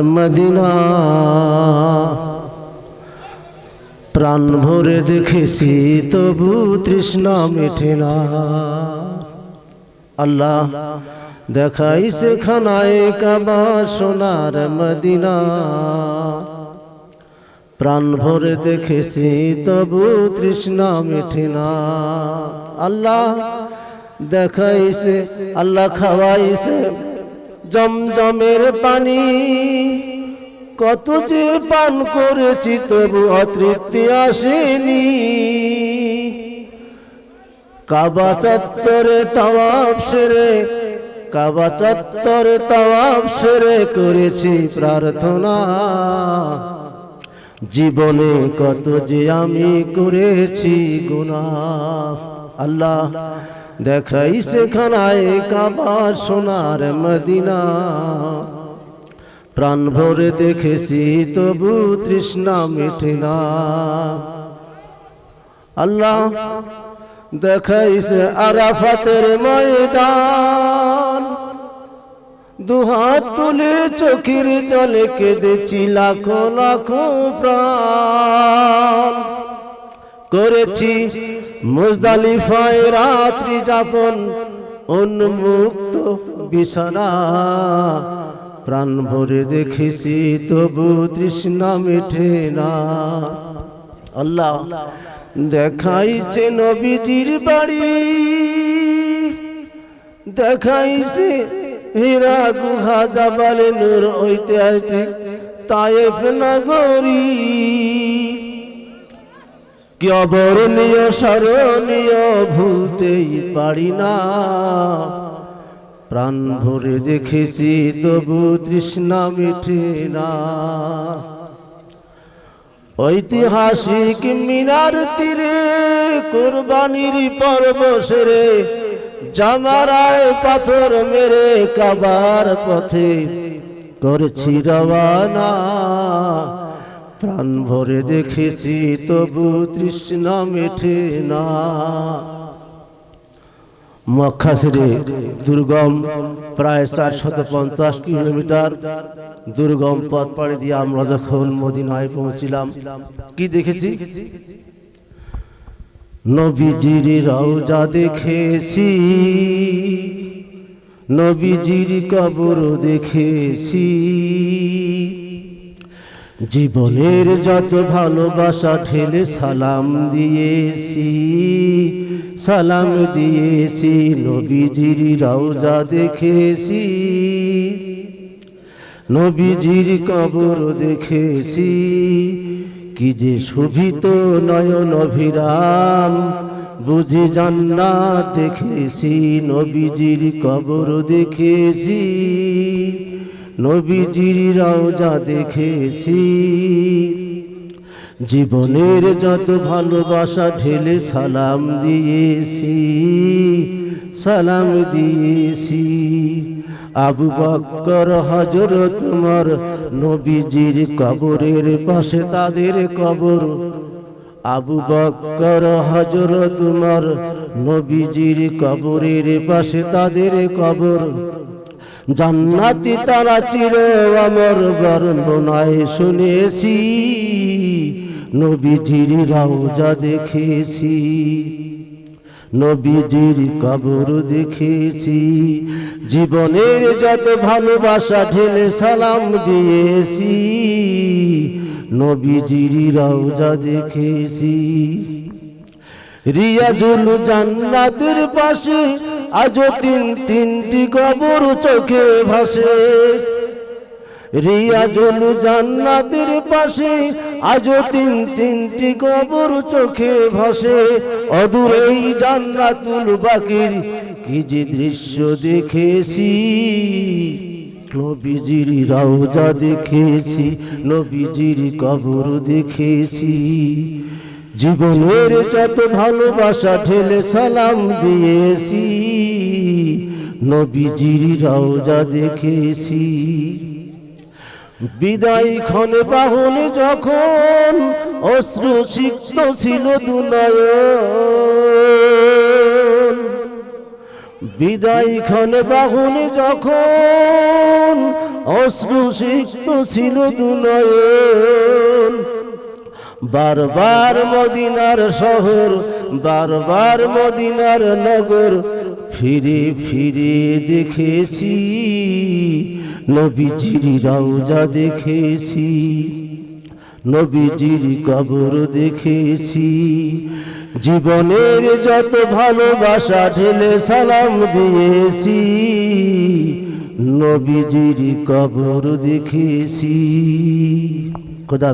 Medina. প্রাণ ভরে দেখেছি তবু তৃষ্ণা মেটে না। আল্লাহ দেখাই সেখানায় কাবা সোনার মদিনা। প্রাণ ভরে দেখেছি তবু তৃষ্ণা মেটে না। আল্লাহ দেখাইছে, আল্লাহ খাওয়াইছে। জমজমের পানি। কত যে পান করেছি তবু অতৃপ্তি আসেনি। কাবা চত্বরে তাওয়াব সেরে, কাবা চত্বরে তাওয়াব সেরে করেছি প্রার্থনা। জীবনে কত যে আমি করেছি গুনাহ। আল্লাহ দেখাই সেখানায় কাবার সোনার মদিনা। প্রাণ ভরে দেখেছি তবু তৃষ্ণা মেটে না। আল্লাহ দেখাইছে আরাফাতের ময়দান। দুহাত তুলে চোখের জলে কেঁদেছি লাখো লাখো প্রাণ। করেছি মুজদালিফায় রাত্রি যাপন, উন্মুক্ত বিছানা। প্রাণ ভরে দেখেছি তবু তৃষ্ণা মেটে না। আল্লাহ দেখাইছে নবীজির বাড়ি, দেখাইছে হীরা গুহা, জাবালে নূর ঐতিহাসিক তায়েফ নগরী। কি অবরণীয়, স্মরণীয় ভুলতেই পারি না। প্রাণ ভরে দেখেছি তবু তৃষ্ণা মিঠে না। ঐতিহাসিক মিনার তীরে কোরবানির পর্ব সেরে জামারায় পাথর মেরে কাবার পথে করছি রওয়ানা। প্রাণ ভরে দেখেছি তবু তৃষ্ণা মেঠে না। মক্কাসিরে দুর্গম, প্রায় চারশত পঞ্চাশ কিলোমিটার দুর্গম পথ পাড়ি দিয়ে আমরা যখন মদিনায় পৌঁছিলাম, কি দেখেছি? নবীজির রওজা দেখেছি, নবীজির কবর দেখেছি। জীবনের যত ভালোবাসা ঠেলে সালাম দিয়েছি সালাম দিয়েছি, নবীজির রওজা দেখেছি। নবীজির কবর দেখেছি, কি যে শোভিত নয়ন অভিরাম, বুঝি জান্নাত দেখেছি, নবীজির কবর দেখেছি। নবীজির রওজা দেখেছি। জীবনের যত ভালোবাসা ঢেলে সালাম দিয়েছি সালাম দিয়েছি। আবু বক্কর হজরত তোমার নবীজির কবরের পাশে তাদের কবর। আবু বক্কর হজরত তোমার নবীজির কবরের পাশে তাদের কবর। জান্নাতি তারা চির আমর বর্ণনায় শুনেছি, নবীজির রাউজা দেখেছি, নবীজির কবর দেখেছি, জীবনের যত ভালোবাসা ঢেলে সালাম দিয়েছি, নবীজির রাউজা দেখেছি। রিয়াজুল জান্নাতের পাশে আজও তিন তিনটি কবর চোখে ভাসে। রিয়াজুল জান্নাতের পাশে আজও তিন তিনটি কবর চোখে ভাসে। অদূরেই জান্নাতুল বাকির কি যে দৃশ্য দেখেছি। নবীজির রাউজা দেখেছি, নবীজির কবর দেখেছি। জীবনের যত ভালোবাসা ঠেলে সালাম দিয়েছি, নবীজির রওজা দেখেছি। বিদায় ক্ষণে বাহনে যখন অশ্রু সিক্ত ছিল দুনয়ন বিদায় ক্ষণে বাহনে যখন অশ্রু সিক্ত ছিল দুনয়ন বারবার মদিনার শহর, বারবার মদিনার নগর, ফিরে ফিরে দেখেছি। নবীজির রওজা দেখেছি, নবীজির কবর দেখেছি। জীবনের যত ভালোবাসা ঢেলে সালাম দিয়েছি, নবীজির কবর দেখেছি। খোদা।